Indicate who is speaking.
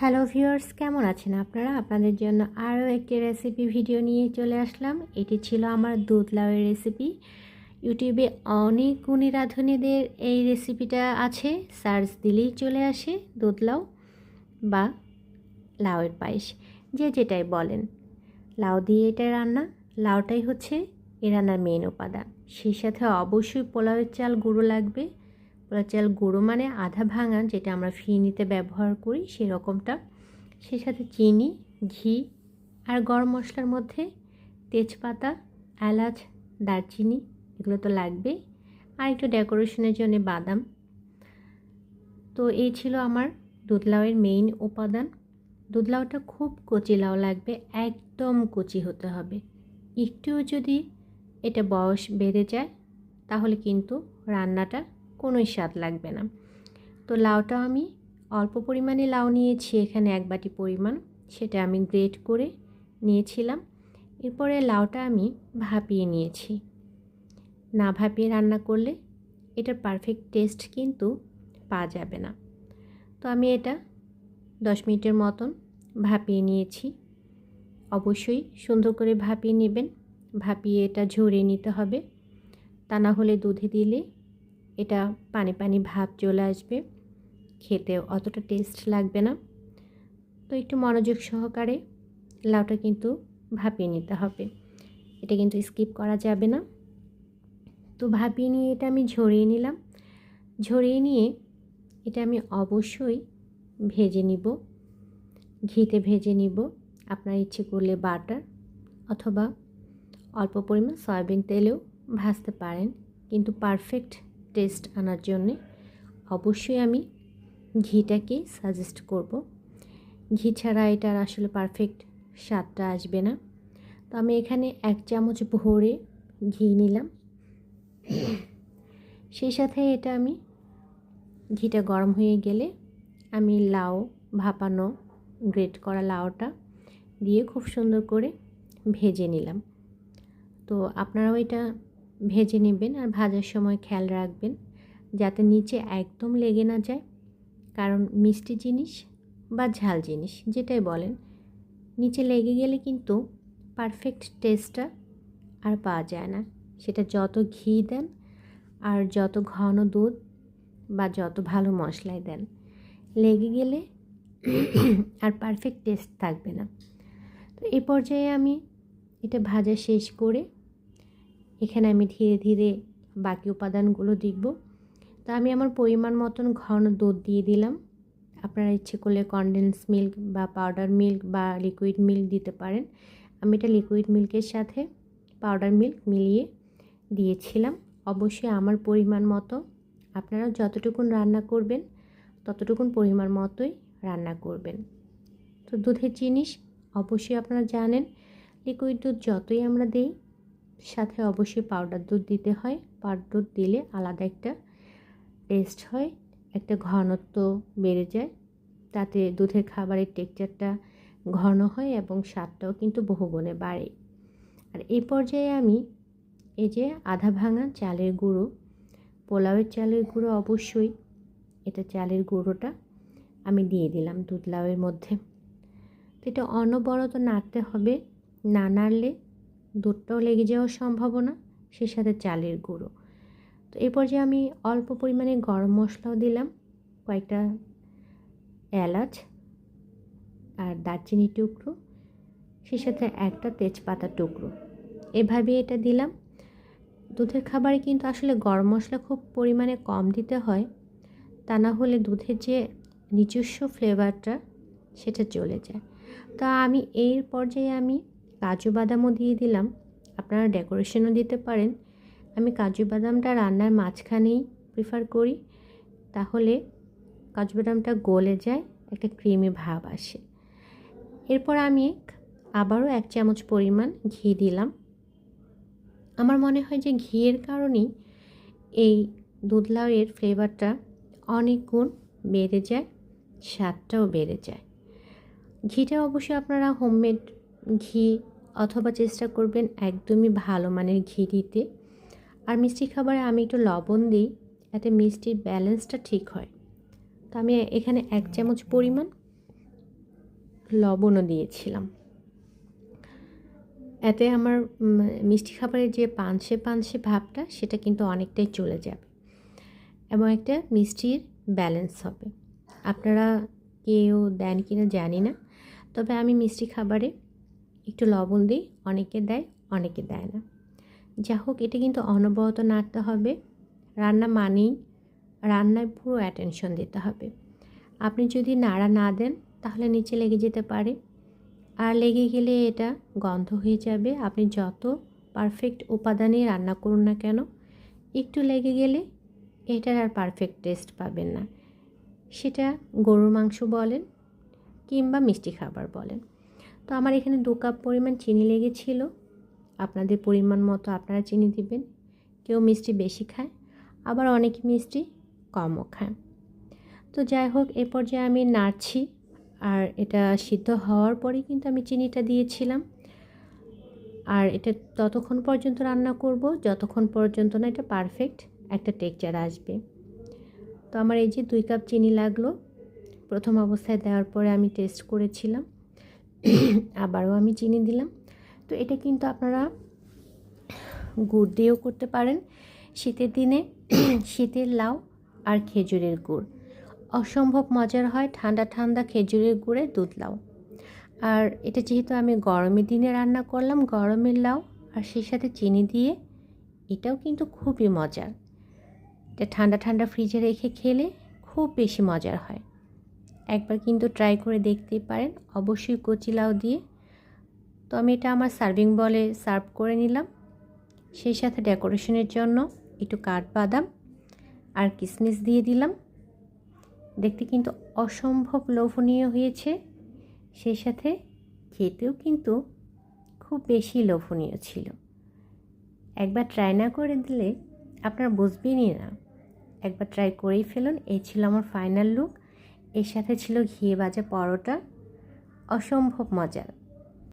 Speaker 1: Hello viewers কেমন আছেন আপনারা? আপনাদের জন্য আরও একটি রেসিপি ভিডিও নিয়ে চলে আসলাম। এটি ছিল আমার দুধ লাউয়ের রেসিপি ইউটিউবে অনেক গুণী রাঁধুনিদের এই রেসিপিটা আছে। সার্চ দিলেই চলে আসে দুধ লাউ বা লাউয়ের পায়েস, যে যেটাই বলেন। লাউ দিয়ে এটা রান্না। লাউটাই হচ্ছে এ রান্নার মেন উপাদান। সেই সাথে অবশ্যই পোলাওয়ের চাল গুঁড়ো লাগবে। পোলাও চাল গুঁড়ো মানে আধা ভাঙা যেটা আমরা ফিরনিতে ব্যবহার করি, সেরকমটা। সে সাথে চিনি, ঘি আর গরম মশলার মধ্যে তেজপাতা, এলাচ, দারচিনি, এগুলো তো লাগবেই, আর একটু ডেকোরেশনের জন্য বাদাম। তো এই ছিল আমার দুধলাউয়ের মেইন উপাদান। দুধলাউটা খুব কচি লাউ লাগবে, একদম কচি হতে হবে। একটুও যদি এটা বয়স বেড়ে যায়, তাহলে কিন্তু রান্নাটা কোনোই স্বাদ লাগবে না। তো লাউটা আমি অল্প পরিমাণে লাউ নিয়েছি, এখানে এক বাটি পরিমাণ। সেটা আমি গ্রেট করে নিয়েছিলাম। এরপরে লাউটা আমি ভাপিয়ে নিয়েছি। না ভাপিয়ে রান্না করলে এটার পারফেক্ট টেস্ট কিন্তু পাওয়া যাবে না। তো আমি এটা দশ মিনিটের মতন ভাপিয়ে নিয়েছি। অবশ্যই সুন্দর করে ভাপিয়ে নেবেন। ভাপিয়ে এটা ঝরিয়ে নিতে হবে। তা না হলে দুধে দিলে এটা পানি পানি ভাব চলে আসবে। খেতে অতটা টেস্ট লাগবে না। তো একটু মনোযোগ সহকারে লাউটা কিন্তু ভাপিয়ে নিতে হবে। এটা কিন্তু স্কিপ করা যাবে না। তো ভাপিয়ে নিয়ে এটা আমি ঝরিয়ে নিলাম। ঝরিয়ে নিয়ে এটা আমি অবশ্যই ভেজে নিব। ঘিতে ভেজে নিব। আপনার ইচ্ছে করলে বাটার অথবা অল্প পরিমাণ সয়াবিন তেলেও ভাজতে পারেন। কিন্তু পারফেক্ট টেস্ট আনার জন্যে অবশ্যই আমি ঘিটাকে সাজেস্ট করব। ঘি ছাড়া এটার আসলে পারফেক্ট স্বাদটা আসবে না। তো আমি এখানে এক চামচ ভরে ঘি নিলাম। সেই সাথে এটা আমি ঘিটা গরম হয়ে গেলে আমি লাউ, ভাপানো, গ্রেট করা লাউটা দিয়ে খুব সুন্দর করে ভেজে নিলাম। তো আপনারাও এটা ভেজে নেবেন আর ভাজার সময় খেয়াল রাখবেন যাতে নিচে একদম লেগে না যায়। কারণ মিষ্টি জিনিস বা ঝাল জিনিস যেটাই বলেন, নিচে লেগে গেলে কিন্তু পারফেক্ট টেস্টটা আর পাওয়া যায় না। সেটা যত ঘি দেন আর যত ঘন দুধ বা যত ভালো মশলাই দেন, লেগে গেলে আর পারফেক্ট টেস্ট থাকবে না। তো এই পর্যায়ে আমি এটা ভাজা শেষ করে এখানে আমি ধীরে ধীরে বাকি উপাদানগুলো দেখব। তো আমি আমার পরিমাণ মতন ঘন দুধ দিয়ে দিলাম। আপনারা ইচ্ছে করলে কনডেন্স মিল্ক বা পাউডার মিল্ক বা লিকুইড মিল্ক দিতে পারেন। আমি এটা লিকুইড মিল্কের সাথে পাউডার মিল্ক মিলিয়ে দিয়েছিলাম। অবশ্যই আমার পরিমাণ মতো আপনারা যতটুকুন রান্না করবেন, ততটুকুন পরিমাণ মতোই রান্না করবেন। তো দুধের জিনিস অবশ্যই আপনারা জানেন লিকুইড দুধ যতই আমরা দিই সাথে অবশ্যই পাউডার দুধ দিতে হয়। পাউডার দুধ দিলে আলাদা একটা টেস্ট হয়, একটা ঘনত্ব বেড়ে যায়। তাতে দুধের খাবারের টেক্সচারটা ঘন হয় এবং স্বাদটাও কিন্তু বহুগুণে বাড়ে। আর এই পর্যায়ে আমি এই যে আধা ভাঙা চালের গুঁড়ো, পোলাওয়ের চালের গুঁড়ো অবশ্যই, এটা চালের গুঁড়োটা আমি দিয়ে দিলাম দুধ লাউয়ের মধ্যে। তো এটা অনবরত নাড়তে হবে, না নাড়লে দুধটাও লেগে যাওয়ার সম্ভাবনা, সে সাথে চালের গুঁড়ো। তো এই পর্যায়ে আমি অল্প পরিমাণে গরম মশলাও দিলাম, কয়েকটা এলাচ আর দারচিনি টুকরো, সে সাথে একটা তেজপাতা টুকরো। এভাবে এটা দিলাম। দুধের খাবারে কিন্তু আসলে গরম মশলা খুব পরিমাণে কম দিতে হয়, তা না হলে দুধের যে নিজস্ব ফ্লেভারটা সেটা চলে যায়। তো আমি এর পর্যায়ে আমি কাজু বাদামও দিয়ে দিলাম। আপনারা ডেকোরেশনও দিতে পারেন। আমি কাজু বাদামটা রান্নার মাঝখানেই প্রিফার করি। তাহলে কাজু বাদামটা গলে যায়, একটা ক্রিমি ভাব আসে। এরপর আমি আবারও এক চামচ পরিমাণ ঘি দিলাম। আমার মনে হয় যে ঘিয়ের কারণেই এই দুধ লাউয়ের ফ্লেভারটা অনেক গুণ বেড়ে যায়, স্বাদটাও বেড়ে যায়। ঘিটা অবশ্যই আপনারা হোমমেড ঘি অথবা চেষ্টা করবেন একদমই ভালো মানের ঘি দিতে। আর মিষ্টি খাবারে আমি একটু লবণ দিই, এতে মিষ্টির ব্যালেন্সটা ঠিক হয়। তো আমি এখানে এক চামচ পরিমাণ লবণও দিয়েছিলাম। এতে আমার মিষ্টি খাবারের যে পানসে পানসে ভাবটা, সেটা কিন্তু অনেকটাই চলে যাবে এবং একটা মিষ্টির ব্যালেন্স হবে। আপনারা কেউ দেন কি না জানি না, তবে আমি মিষ্টি খাবারে একটু লবণ দিই, অনেকে দেয় অনেকে দেয় না। যা হোক, এটা কিন্তু অনবরত নাড়তে হবে। রান্না মানেই রান্নায় পুরো অ্যাটেনশন দিতে হবে। আপনি যদি নাড়া না দেন, তাহলে নিচে লেগে যেতে পারে। আর লেগে গেলে এটা গন্ধ হয়ে যাবে। আপনি যত পারফেক্ট উপাদানে রান্না করুন না কেন, একটু লেগে গেলে এটার আর পারফেক্ট টেস্ট পাবেন না। সেটা গরুর মাংস বলেন কিংবা মিষ্টি খাবার বলেন। তো আমার এখানে দু কাপ পরিমাণ চিনি লেগেছিল। আপনাদের পরিমাণ মতো আপনারা চিনি দিবেন। কেউ মিষ্টি বেশি খায়, আবার অনেকে মিষ্টি কমও খায়। তো যাই হোক, এ পর্যায়ে আমি নাড়ছি আর এটা সিদ্ধ হওয়ার পরেই কিন্তু আমি চিনিটা দিয়েছিলাম। আর এটা ততক্ষণ পর্যন্ত রান্না করব, যতক্ষণ পর্যন্ত না এটা পারফেক্ট একটা টেক্সচার আসবে। তো আমার এই যে দুই কাপ চিনি লাগল, প্রথম অবস্থায় দেওয়ার পরে আমি টেস্ট করেছিলাম। আবারও আমি চিনি দিলাম। তো এটা কিন্তু আপনারা গুড় দিয়েও করতে পারেন। শীতের দিনে শীতের লাউ আর খেজুরের গুড়। অসম্ভব মজার হয় ঠান্ডা ঠান্ডা খেজুরের গুড়ে দুধ লাউ। আর এটা যেহেতু আমি গরমের দিনে রান্না করলাম, গরমের লাউ আর সেই সাথে চিনি দিয়ে, এটাও কিন্তু খুবই মজার। এটা ঠান্ডা ঠান্ডা ফ্রিজে রেখে খেলে খুব বেশি মজার হয়। একবার কিন্তু ট্রাই করে দেখতেই পারেন। অবশ্যই কচি লাউ দিয়ে। তো আমি এটা আমার সার্ভিং বলে সার্ভ করে নিলাম। সেই সাথে ডেকোরেশনের জন্য একটু কাঠবাদাম আর কিশমিশ দিয়ে দিলাম। দেখতে কিন্তু অসম্ভব লোভনীয় হয়েছে। সেই সাথে খেতেও কিন্তু খুব বেশি লোভনীয় ছিল। একবার ট্রাই না করে দিলে আপনারা বুঝবেনই না। একবার ট্রাই করেই ফেলুন। এই ছিল আমার ফাইনাল লুক এর সাথে ছিল ঘিয়ে ভাজা পরোটা। অসম্ভব মজার।